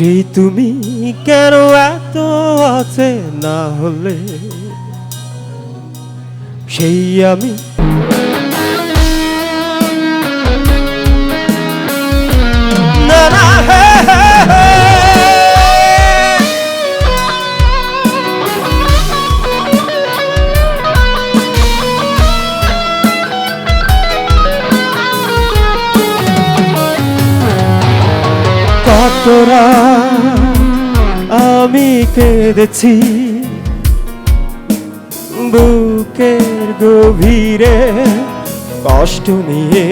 সেই তুমি কেন এত আছে না হলে? সেই আমি কতরা আমি কেঁদেছি বুকের গভীরে কষ্ট নিয়ে।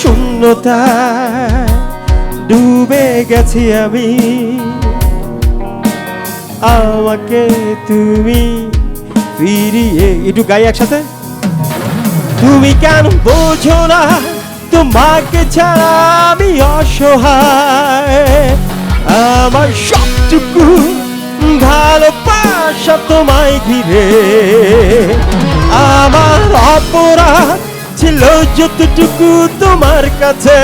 শূন্যতায় ডুবে গেছি আমি। আমাকে তুমি ফিরিয়ে একটু গাই একসাথে। তুমি কেন বোঝো না? তোমাকে ছাড়া আমি অসহায়। আমার সবটুকু ভালোবাসা তোমায় ঘিরে আমার অপরাধ ছিল যতটুকু তোমার কাছে।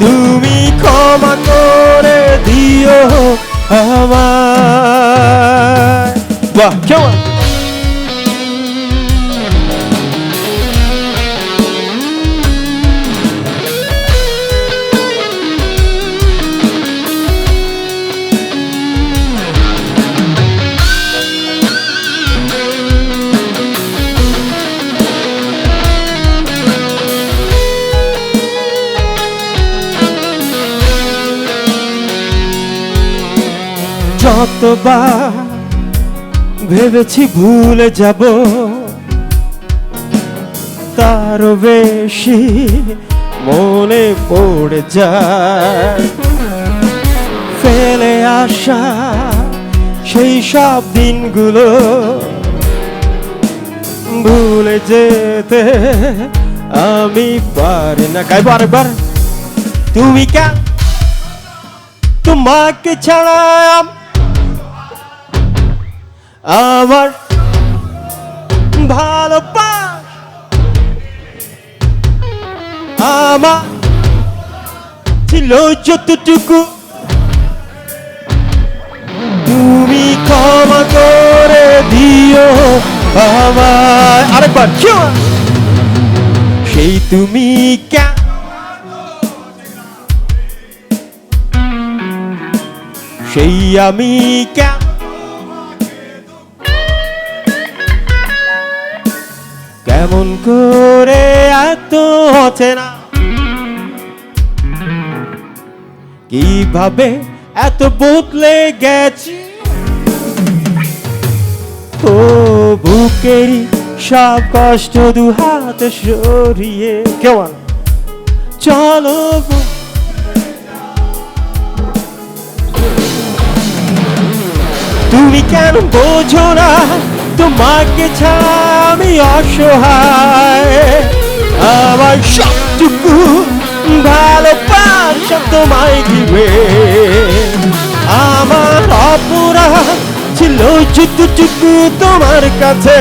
তুমি ক্ষমা করে দিও আমার বাহ কেমন যতবার ভেবেছি ভুলে যাব, তার বেশি মনে পড়ে যায়। ফেলে আসা সেই সব দিনগুলো, ভুলে যেতে আমি পারি না। গাইব আরেকবার। তুমি কেন তোমাকে ছাড়া আমার ভালোবাস আমার ছিল যতটুকু। তুমি ক্ষমা করে দিও আমার আরেকবার সেই তুমি কেন সেই আমি কেন কেমন করে এত অচেনা। কীভাবে এত বদলে গেছি? ও বুকেরই সব কষ্ট দু হাতে সরিয়ে কেমন চলো তুমি কেন বোঝো না? তোমাকে ছাড়া আমি অসহায়। আমার সবটুকু ভালোবাসা তোমায় দিবে। আমার অপরাধ ছিল যতটুকু তোমার কাছে।